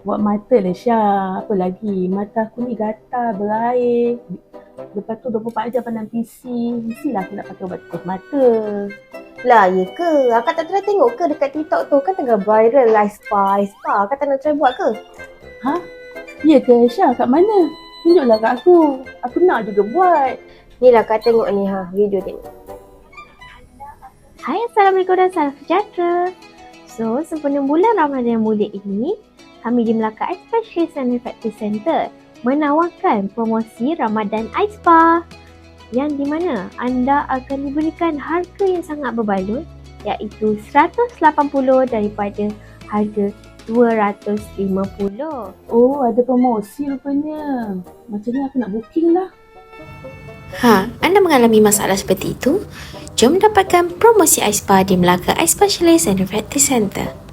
Buat mata lah Syah. Apa lagi? Mata aku ni gatal, berair. Lepas tu 24 jam pandang PC. Mestilah aku nak pakai ubat tetes mata. Lah, ya ke? Akak tak try tengok ke dekat TikTok tu? Kan tengah viral ice spa, ice spa. Akak tak nak try buat ke? Ya ke Syah? Kat mana? Tunjuklah kat aku. Aku nak juga buat. Ni lah Kak tengok ni ha, video tengok. Hai Assalamualaikum dan salam sejahtera. So, sempena bulan Ramadan yang mulia ini, kami di Melaka Specialist and Refractive Center menawarkan promosi Ramadan Eye Spa yang di mana anda akan diberikan harga yang sangat berbaloi iaitu 180 daripada harga 250. Oh, ada promosi rupanya. Macam ni aku nak booking lah. Ha, anda mengalami masalah seperti itu? Jom dapatkan promosi Eye Spa di Melaka Eye Specialist and Refractive Center.